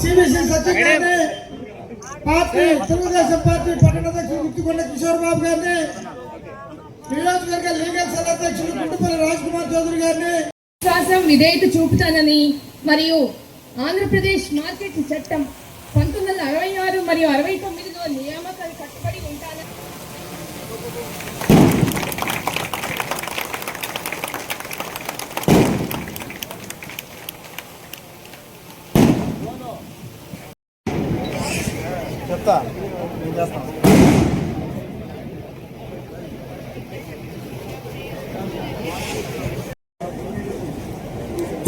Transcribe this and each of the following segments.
CBC Sachin party Telugu Desam party పట్టణాధ్యక్షులు Gurthukonda Kishore Babu గారిని నియోజకవర్గ legal cell అధ్యక్షుడు గుంటుపల్లి రాజ్ కుమార్ చౌదరి గారిని. విశ్వాసం విధేయత చూపుతానని మరియు ఆంధ్రప్రదేశ్ మార్కెట్ చట్టం పంతొమ్మిది వందల అరవై ఆరు మరియు అరవై తొమ్మిదిలో నియామకాలు కట్టుబడి ఉంటానని చెప్తా నేను చేస్తాను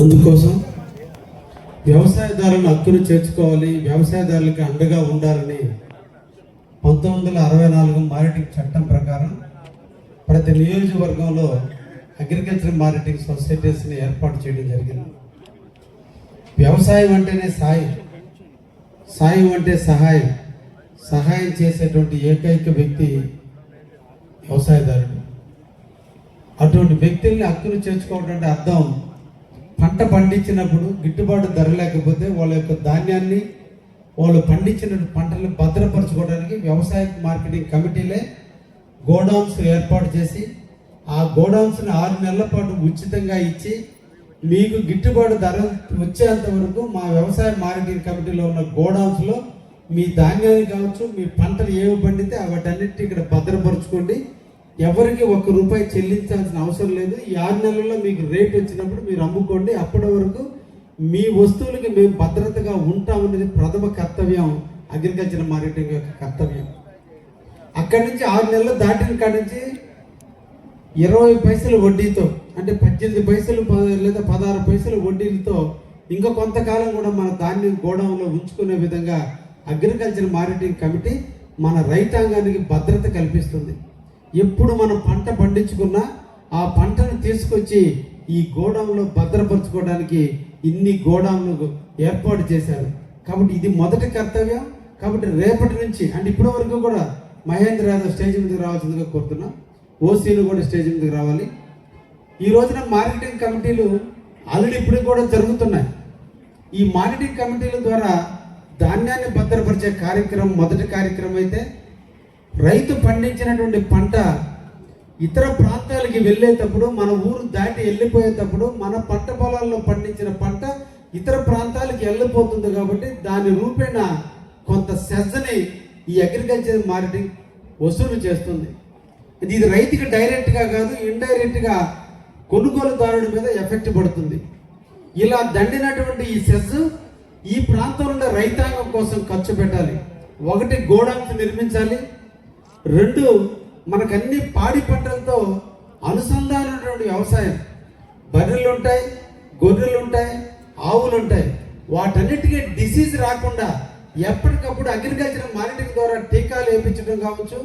అందుకోసం వ్యవసాయదారులను హక్కును చేర్చుకోవాలి వ్యవసాయదారులకు అండగా ఉండాలని పంతొమ్మిది వందల అరవై నాలుగు మారిటింగ్ చట్టం ప్రకారం ప్రతి నియోజకవర్గంలో అగ్రికల్చర్ మారిటింగ్ సొసైటీస్ని ఏర్పాటు చేయడం జరిగింది. వ్యవసాయం అంటేనే సాయం. సాయం అంటే సహాయం. సహాయం చేసేటువంటి ఏకైక వ్యక్తి వ్యవసాయదారుడు. అటువంటి వ్యక్తుల్ని హక్కును చేర్చుకోవడం అంటే అర్థం పంట పండించినప్పుడు గిట్టుబాటు ధర లేకపోతే వాళ్ళ యొక్క ధాన్యాన్ని వాళ్ళు పండించిన పంటలను భద్రపరచుకోవడానికి వ్యవసాయ మార్కెటింగ్ కమిటీలే గోడౌన్స్ ఏర్పాటు చేసి ఆ గోడౌన్స్ని ఆరు నెలల పాటు ఉచితంగా ఇచ్చి మీకు గిట్టుబాటు ధర వచ్చేంత వరకు మా వ్యవసాయ మార్కెటింగ్ కమిటీలో ఉన్న గోడౌన్స్లో మీ ధాన్యాన్ని కావచ్చు మీ పంటలు ఏవి పండితే వాటన్నిటిని ఇక్కడ భద్రపరచుకోండి. ఎవరికి ఒక్క రూపాయి చెల్లించాల్సిన అవసరం లేదు. ఈ ఆరు నెలల్లో మీకు రేట్ వచ్చినప్పుడు మీరు అమ్ముకోండి. అప్పటి వరకు మీ వస్తువులకి మేము భద్రతగా ఉంటామనేది ప్రథమ కర్తవ్యం అగ్రికల్చర్ మార్కెటింగ్ యొక్క కర్తవ్యం. అక్కడి నుంచి ఆరు నెలలు దాటిన కాడి నుంచి ఇరవై పైసలు వడ్డీతో అంటే పద్దెనిమిది పైసలు లేదా పదహారు పైసలు వడ్డీలతో ఇంకా కొంతకాలం కూడా మన ధాన్యం గోడౌన్లో ఉంచుకునే విధంగా అగ్రికల్చర్ మార్కెటింగ్ కమిటీ మన రైతాంగానికి భద్రత కల్పిస్తుంది. ఎప్పుడు మనం పంట పండించుకున్నా ఆ పంటను తీసుకొచ్చి ఈ గోడౌన్లో భద్రపరచుకోవడానికి ఇన్ని గోడౌన్లు ఏర్పాటు చేశారు. కాబట్టి ఇది మొదటి కర్తవ్యం. కాబట్టి రేపటి నుంచి అంటే ఇప్పటి వరకు కూడా మహేంద్ర యాదవ్ స్టేజ్ మీదకి రావాల్సిందిగా కోరుతున్నాం. ఓసీలు కూడా స్టేజ్ మీదకి రావాలి. ఈ రోజున మార్కెటింగ్ కమిటీలు ఆల్రెడీ ఇప్పుడు కూడా జరుగుతున్నాయి. ఈ మార్కెటింగ్ కమిటీల ద్వారా ధాన్యాన్ని భద్రపరిచే కార్యక్రమం మొదటి కార్యక్రమం అయితే రైతు పండించినటువంటి పంట ఇతర ప్రాంతాలకి వెళ్ళేటప్పుడు మన ఊరు దాటి వెళ్ళిపోయేటప్పుడు మన పంట పొలాల్లో పండించిన పంట ఇతర ప్రాంతాలకి వెళ్ళిపోతుంది కాబట్టి దాని రూపేణ కొంత సెజ్జని ఈ అగ్రికల్చర్ మార్కెటింగ్ వసూలు చేస్తుంది. ఇది రైతుకి డైరెక్ట్గా కాదు ఇండైరెక్ట్గా కొనుగోలుదారుడి మీద ఎఫెక్ట్ పడుతుంది. ఇలా దండినటువంటి ఈ సెస్ ఈ ప్రాంతంలో రైతాంగం కోసం ఖర్చు పెట్టాలి. ఒకటి గోడౌన్స్ నిర్మించాలి. రెండు మనకన్ని పాడి పంటలతో అనుసంధానమైనటువంటి వ్యవసాయం. బర్రెలు ఉంటాయి గొర్రెలు ఉంటాయి ఆవులు ఉంటాయి వాటన్నిటికీ డిసీజ్ రాకుండా ఎప్పటికప్పుడు అగ్రికల్చర్ మానిటరింగ్ ద్వారా టీకాలు వేయించడం కావచ్చు.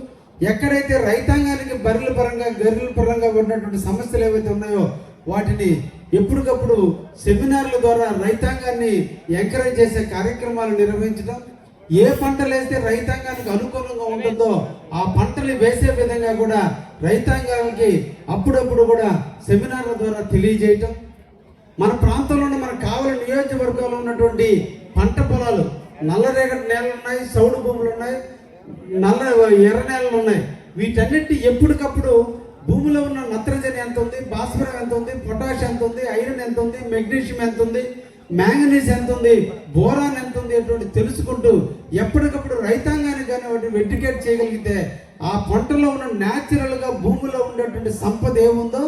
ఎక్కడైతే రైతాంగానికి బర్రెల పరంగా గొర్రెల పరంగా ఉన్నటువంటి సమస్యలు ఏవైతే ఉన్నాయో వాటిని ఎప్పటికప్పుడు సెమినార్ల ద్వారా రైతాంగాన్ని ఎంకరేజ్ చేసే కార్యక్రమాలు నిర్వహించడం ఏ పంటలు వేస్తే రైతాంగానికి అనుకూలంగా ఉంటుందో ఆ పంటలు వేసే విధంగా కూడా రైతాంగానికి అప్పుడప్పుడు కూడా సెమినార్ల ద్వారా తెలియజేయటం. మన ప్రాంతంలో ఉన్న మనకు కావలి నియోజకవర్గంలో ఉన్నటువంటి పంట పొలాలు నల్లరేగడి నేలలు ఉన్నాయి సౌడు భూములు ఉన్నాయి నల్ల ఎర్ర నేలలు ఉన్నాయి వీటన్నిటి ఎప్పటికప్పుడు భూమిలో ఉన్న నత్రజని ఎంత ఉంది? భాస్వరం ఎంత ఉంది? పొటాష్ ఎంత ఉంది? ఐరన్ ఎంత ఉంది? మెగ్నీషియం ఎంత ఉంది? మ్యాంగనీస్ ఎంత ఉంది? బోరాన్ ఎంత ఉంది అటువంటి తెలుసుకుంటూ ఎప్పటికప్పుడు రైతాంగానికి కానీ వాటిని ఎడ్యుకేట్ చేయగలిగితే ఆ పంటలో ఉన్న న్యాచురల్గా భూమిలో ఉండేటువంటి సంపద ఏముందో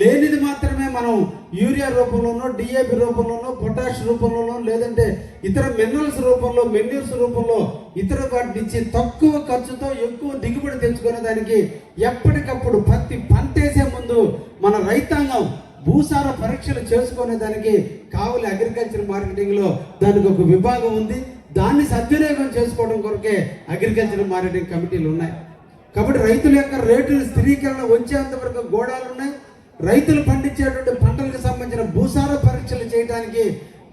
లేనిది మాత్రమే మనం యూరియా రూపంలోనో డిఏపి రూపంలోనో పొటాష్ రూపంలోనో లేదంటే ఇతర మినరల్స్ రూపంలో మెన్యూర్స్ రూపంలో ఇతర వాటిని ఇచ్చి తక్కువ ఖర్చుతో ఎక్కువ దిగుబడి తెచ్చుకునే దానికి ఎప్పటికప్పుడు ప్రతి పంటేసే ముందు మన రైతాంగం భూసార పరీక్షలు చేసుకునే దానికి కావలి అగ్రికల్చర్ మార్కెటింగ్లో దానికి ఒక విభాగం ఉంది. దాన్ని సద్వినియోగం చేసుకోవడం కొరకే అగ్రికల్చర్ మార్కెటింగ్ కమిటీలు ఉన్నాయి. కాబట్టి రైతుల యొక్క రేటు స్థిరీకరణ వచ్చేంత వరకు గోడాలు ఉన్నాయి. రైతులు పండించేటువంటి పంటలకు సంబంధించిన భూసార పరీక్షలు చేయడానికి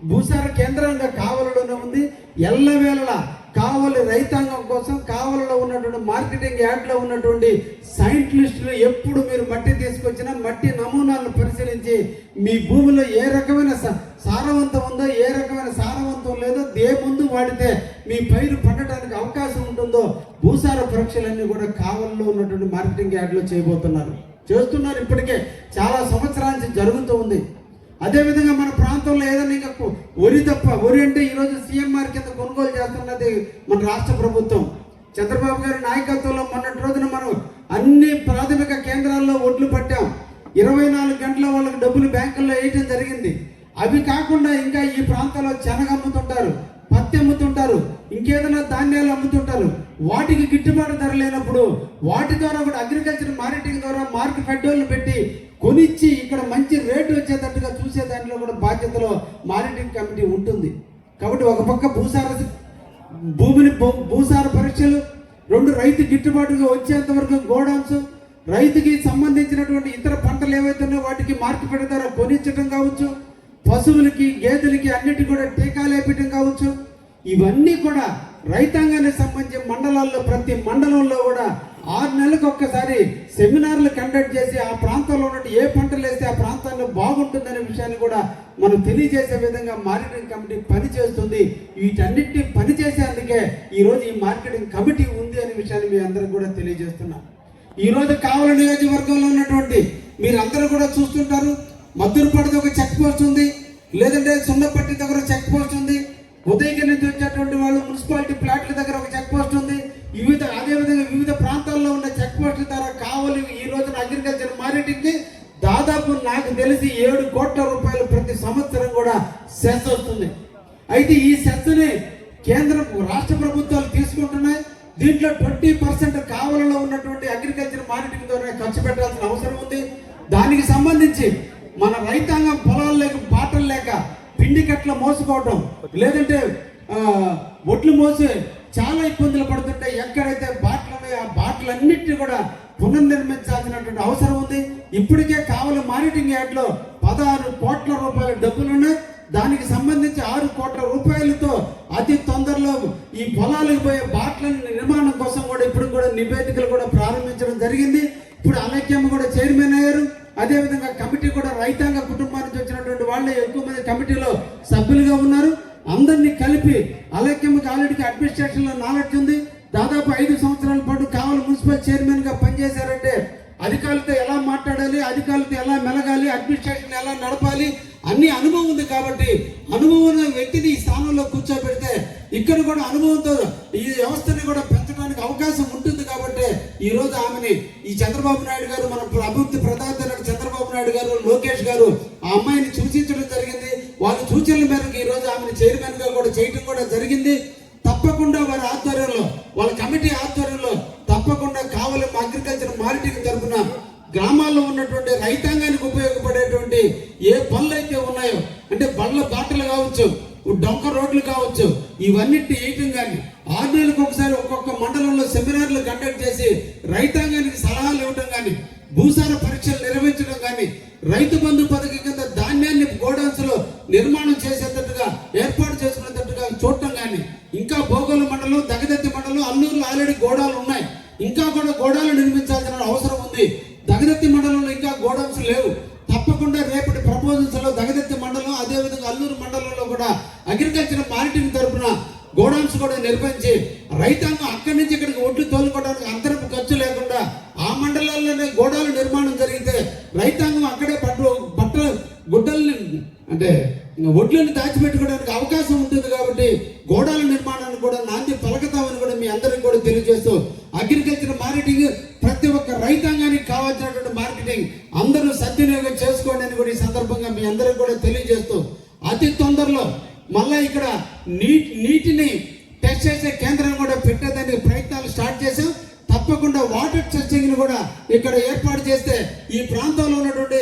భూసార కేంద్రంగా కావలలోనే ఉంది. ఎల్లవేళలా కావలి రైతాంగం కోసం కావలిలో ఉన్నటువంటి మార్కెటింగ్ యార్డ్లో ఉన్నటువంటి సైంటిస్టులు ఎప్పుడు మీరు మట్టి తీసుకొచ్చినా మట్టి నమూనాలను పరిశీలించి మీ భూమిలో ఏ రకమైన స- సారవంతం ఉందో ఏ రకమైన సారవంతం లేదో ఏ ముందు వాడితే మీ పైరు పండటానికి అవకాశం ఉంటుందో భూసార పరీక్షలన్నీ కూడా కావలిలో ఉన్నటువంటి మార్కెటింగ్ యార్డ్లో చేయబోతున్నారు. చేస్తున్నారు ఇప్పటికే చాలా సంవత్సరాల నుంచి జరుగుతూ ఉంది. అదేవిధంగా మన ప్రాంతంలో ఏదైనా ఇంకా వరి తప్ప వరి అంటే ఈరోజు సీఎంఆర్ కింద కొనుగోలు చేస్తున్నది మన రాష్ట్ర ప్రభుత్వం. చంద్రబాబు గారి నాయకత్వంలో మొన్నటి రోజున మనం అన్ని ప్రాథమిక కేంద్రాల్లో ఒడ్లు పట్టాం. ఇరవై నాలుగు గంటల వాళ్ళకి డబ్బులు బ్యాంకుల్లో వేయటం జరిగింది. అవి కాకుండా ఇంకా ఈ ప్రాంతంలో శనగ అమ్ముతుంటారు పత్తి అమ్ముతుంటారు ఇంకేదైనా ధాన్యాలు అమ్ముతుంటారు. వాటికి గిట్టుబాటు ధర లేనప్పుడు వాటి ద్వారా కూడా అగ్రికల్చర్ మార్కెటింగ్ ద్వారా మార్కెట్ ఫెడ్డోళ్ళు పెట్టి కొనిచ్చి ఇక్కడ మంచి రేటు వచ్చేటట్టుగా చూసే దాంట్లో కూడా బాధ్యతలో మార్కెటింగ్ కమిటీ ఉంటుంది. కాబట్టి ఒక పక్క భూసార భూమిని భూసార పరీక్షలు రెండు రైతు గిట్టుబాటుగా వచ్చేంత వరకు గోడౌన్స్ రైతుకి సంబంధించినటువంటి ఇతర పంటలు ఏవైతే ఉన్నాయో వాటికి మార్కెట్ ధర కొనిచ్చడం కావచ్చు పశువులకి గేదెలకి అన్నిటి కూడా టీకాలు వేపించడం కావచ్చు ఇవన్నీ కూడా రైతాంగానికి సంబంధించి మండలాల్లో ప్రతి మండలంలో కూడా ఆరు నెలలకు ఒక్కసారి సెమినార్లు కండక్ట్ చేసి ఆ ప్రాంతంలో ఉన్న ఏ పంటలు వేస్తే ఆ ప్రాంతాల్లో బాగుంటుందనే విషయాన్ని కూడా మనం తెలియజేసే విధంగా మార్కెటింగ్ కమిటీ పనిచేస్తుంది. వీటన్నిటిని పని చేసేందుకే ఈరోజు ఈ మార్కెటింగ్ కమిటీ ఉంది అనే విషయాన్ని మీ అందరికి కూడా తెలియజేస్తున్నాం. ఈరోజు కావల నియోజకవర్గంలో ఉన్నటువంటి మీరందరూ కూడా చూస్తుంటారు. మద్దూరుపాటిది ఒక చెక్ పోస్ట్ ఉంది. లేదంటే సున్నపట్టి దగ్గర చెక్ పోస్ట్ ఉంది. ఉదయగిరి నుంచి వచ్చేటువంటి వాళ్ళు మున్సిపాలిటీ ప్లాట్ల దగ్గర ఒక చెక్ పోస్ట్ ఉంది. వివిధ అదేవిధంగా వివిధ ప్రాంతాల్లో ఉన్న చెక్ పోస్టుల ద్వారా కావలి ఈ రోజున అగ్రికల్చర్ మార్కెటింగ్కి దాదాపు నాకు తెలిసి ఏడు కోట్ల రూపాయలు ప్రతి సంవత్సరం కూడా సెస్ వస్తుంది. అయితే ఈ సెస్ని కేంద్రం రాష్ట్ర ప్రభుత్వాలు తీసుకుంటున్నాయి. దీంట్లో ట్వంటీ పర్సెంట్ కావలలో ఉన్నటువంటి అగ్రికల్చర్ మార్కెటింగ్ ద్వారా ఖర్చు పెట్టాల్సిన అవసరం ఉంది. దానికి సంబంధించి మన రైతాంగం పొలాలు పిండి మోసుకోవటం. లేదంటే ఒట్లు మోసి చాలా ఇబ్బందులు పడుతుంటే ఎక్కడైతే బాటలు ఉన్నాయో ఆ బాటలన్నింటినీ కూడా పునర్నిర్మించాల్సినటువంటి అవసరం ఉంది. ఇప్పటికే కావలి మార్కెటింగ్ యార్డ్లో పదహారు కోట్ల రూపాయల డబ్బులున్నాయి దానికి సంబంధించి ఆరు కోట్ల రూపాయలతో అతి తొందరలో ఈ పొలాలకు పోయే బాట్ల నిర్మాణం కోసం కూడా ఇప్పుడు కూడా నివేదికలు కూడా ప్రారంభించడం జరిగింది. ఇప్పుడు అలక్యమ్మ కూడా చైర్మన్ అయ్యారు. అదేవిధంగా కమిటీ కూడా రైతాంగ కుటుంబానికి వాళ్ళే ఎక్కువ మంది కమిటీలో సభ్యులుగా ఉన్నారు. అందరినీ కలిపి అలక్యమ్మకి ఆల్రెడీ అడ్మినిస్ట్రేషన్లో నాలెడ్జ్ ఉంది. దాదాపు ఐదు సంవత్సరాల పాటు కావాలి మున్సిపల్ చైర్మన్గా పనిచేశారంటే అధికారులతో ఎలా మాట్లాడాలి అధికారులతో ఎలా మెలగాలి అడ్మినిస్ట్రేషన్ ఎలా నడపాలి అన్ని అనుభవం ఉంది కాబట్టి అనుభవం ఉన్న వ్యక్తిని ఈ స్థానంలో కూర్చోబెడితే ఇక్కడ కూడా అనుభవంతో ఈ వ్యవస్థని కూడా పెంచడానికి అవకాశం ఉంటుంది కాబట్టి ఈ రోజు ఆమెని ఈ చంద్రబాబు నాయుడు గారు మన అభివృద్ధి ప్రధాన చంద్ర నాయుడు గారు లోకేష్ గారు ఆ అమ్మాయిని సూచించడం జరిగింది. వాళ్ళ సూచనల మేరకు ఈ రోజు ఆమెను చైర్మన్గా కూడా చేయడం కూడా జరిగింది. తప్పకుండా వారి ఆధ్వర్యంలో వాళ్ళ కమిటీ ఆధ్వర్యంలో తప్పకుండా కావలి అగ్రికల్చర్ మార్కెటింగ్ తరఫున గ్రామాల్లో ఉన్నటువంటి రైతాంగానికి ఉపయోగపడేటువంటి ఏ పనులు అయితే ఉన్నాయో అంటే బండ్ల బాటలు కావచ్చు డొంక రోడ్లు కావచ్చు ఇవన్నిటి వేయటం కానీ ఆరు నెలలకు ఒకసారి ఒక్కొక్క మండలంలో సెమినార్లు కండక్ట్ చేసి రైతాంగానికి సలహాలు ఇవ్వటం కానీ భూసార పరీక్షలు నిర్వహించడం కానీ రైతు బంధు పథకం కింద ధాన్యాన్ని గోడౌన్స్లో నిర్మాణం చేసేటట్టుగా ఏర్పాటు చేసుకునేటట్టుగా చూడటం కానీ ఇంకా భోగోలు మండలం దగదత్తి మండలం అల్లూరులో ఆల్రెడీ గోడాలు ఉన్నాయి. ఇంకా కూడా గోడాలు నిర్మించాల్సిన అవసరం ఉంది. దగదత్తి మండలంలో ఇంకా గోడౌన్స్ లేవు. తప్పకుండా రేపటి ప్రపోజల్స్లో దగదత్తి మండలం అదేవిధంగా అల్లూరు మండలంలో కూడా అగ్రికల్చర్ మార్కెటింగ్ తరపున గోడౌన్స్ కూడా నిర్వహించి రైతాంగం గుడ్లను దాచిపెట్టుకోవడానికి అవకాశం ఉంటుంది కాబట్టి గోడాల నిర్మాణాన్ని కూడా నాంది పలకతామని కూడా మీ అందరికి కూడా తెలియజేస్తూ అగ్రికల్చర్ మార్కెటింగ్ ప్రతి ఒక్క రైతాంగానికి కావాల్సినటువంటి మార్కెటింగ్ అందరూ సద్వినియోగం చేసుకోండి అని కూడా ఈ సందర్భంగా మీ అందరికి కూడా తెలియజేస్తూ అతి తొందరలో మళ్ళా ఇక్కడ నీటి నీటిని టెస్ట్ చేసే కేంద్రం కూడా పెట్టేదానికి ప్రయత్నాలు స్టార్ట్ చేసాం తప్పకుండా వాటర్ టెస్టింగ్ కూడా ఇక్కడ ఏర్పాటు చేస్తే ఈ ప్రాంతంలో ఉన్నటువంటి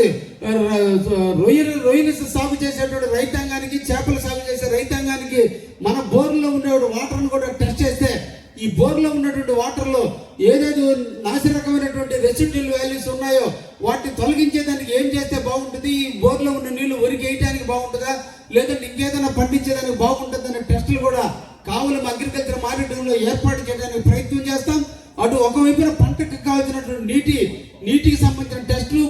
రొయ్యలు రొయ్యలు సాగు చేసేటువంటి రైతాంగానికి చేపలు సాగు చేసే రైతాంగానికి మన బోర్లో ఉండే వాటర్ను కూడా టెస్ట్ చేస్తే ఈ బోర్లో ఉన్నటువంటి వాటర్లో ఏదేదో నాశరకమైనటువంటి రెసిడ్యుల్ వాల్యూస్ ఉన్నాయో వాటిని తొలగించేదానికి ఏం చేస్తే బాగుంటుంది? ఈ బోర్లో ఉన్న నీళ్ళు ఒరికి బాగుంటుందా? లేదంటే ఇంకేదైనా పండించేదానికి బాగుంటుందనే టెస్టులు కూడా కావులం అగ్రికల్చర్ మానిటరింగ్లో ఏర్పాటు చేయడానికి ప్రయత్నం చేస్తాం. ఒకవైపున పంటకు కావాల్సినటువంటి నీటి నీటికి సంబంధించిన టెస్టులు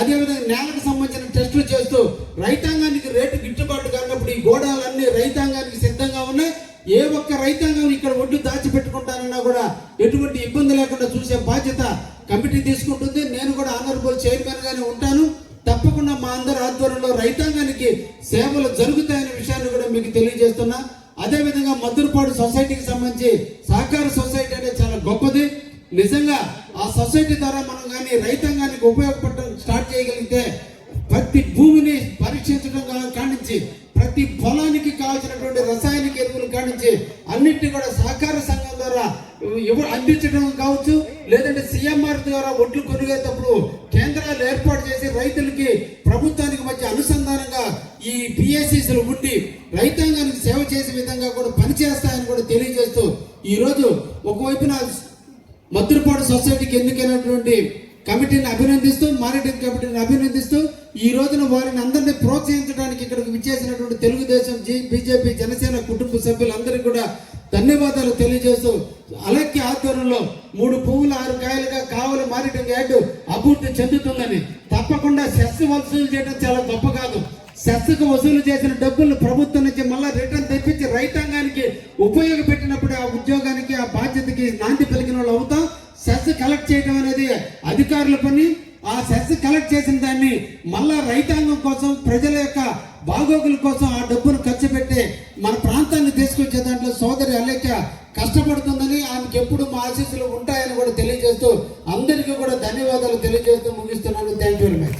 అదేవిధంగా నేలకు సంబంధించిన టెస్టులు చేస్తూ రైతాంగానికి రేటు గిట్టుబాటు కానప్పుడు ఈ గోడాలన్నీ రైతాంగానికి సిద్ధంగా ఉన్నాయి. ఏ ఒక్క రైతాంగం ఇక్కడ ఒడ్డు దాచిపెట్టుకుంటానన్నా కూడా ఎటువంటి ఇబ్బంది లేకుండా చూసే బాధ్యత కమిటీ తీసుకుంటుంది. నేను కూడా ఆనరబుల్ చైర్మన్ గానే ఉంటాను. తప్పకుండా మా అందరి ఆధ్వర్యంలో రైతాంగానికి సేవలు జరుగుతాయనే విషయాన్ని కూడా మీకు తెలియజేస్తున్నా. అదేవిధంగా మద్దురపాడు సొసైటీకి సంబంధించి సహకార సొసైటీ అనేది చాలా గొప్పది. నిజంగా ఆ సొసైటీ ద్వారా మనం కానీ రైతాంగానికి ఉపయోగపడడం స్టార్ట్ చేయగలిగితే ప్రతి భూమిని పరీక్షించడం కానించి ప్రతి పొలానికి కావాల్సినటువంటి రసాయనిక ఎరువులు కానించి అన్నిటిని కూడా సహకార సంఘం ద్వారా ఇవ్వ అందించడం కావచ్చు లేదంటే సిఎంఆర్ ద్వారా ఒడ్లు కొనుగేటప్పుడు కేంద్రాలు ఏర్పాటు చేసి రైతులకి ప్రభుత్వానికి మధ్య అనుసంధానంగా ఈ పిఎస్సిలు ఉండి రైతాంగానికి సేవ చేసే విధంగా కూడా పనిచేస్తాయని కూడా తెలియజేస్తూ ఈరోజు ఒకవైపున మద్దురపాడు సొసైటీకి ఎందుకైనటువంటి కమిటీని అభినందిస్తూ మానిటరింగ్ కమిటీని అభినందిస్తూ ఈ రోజున వారిని అందరినీ ప్రోత్సహించడానికి ఇక్కడికి విచ్చేసినటువంటి తెలుగుదేశం జీ- బీజేపీ జనసేన కుటుంబ సభ్యులందరికీ సెస్ కలెక్ట్ చేయడం అనేది అధికారుల పని. ఆ సెస్ కలెక్ట్ చేసిన దాన్ని మళ్ళా రైతాంగం కోసం ప్రజల యొక్క బాగోగుల కోసం ఆ డబ్బును ఖర్చు పెట్టి మన ప్రాంతాన్ని తీసుకొచ్చే దాంట్లో సోదరి అలేక కష్టపడుతుందని ఆమెకి ఎప్పుడు మా ఆశీస్సులు ఉంటాయని కూడా తెలియజేస్తూ అందరికీ కూడా ధన్యవాదాలు తెలియజేస్తూ ముగిస్తున్నాను. Thank you very much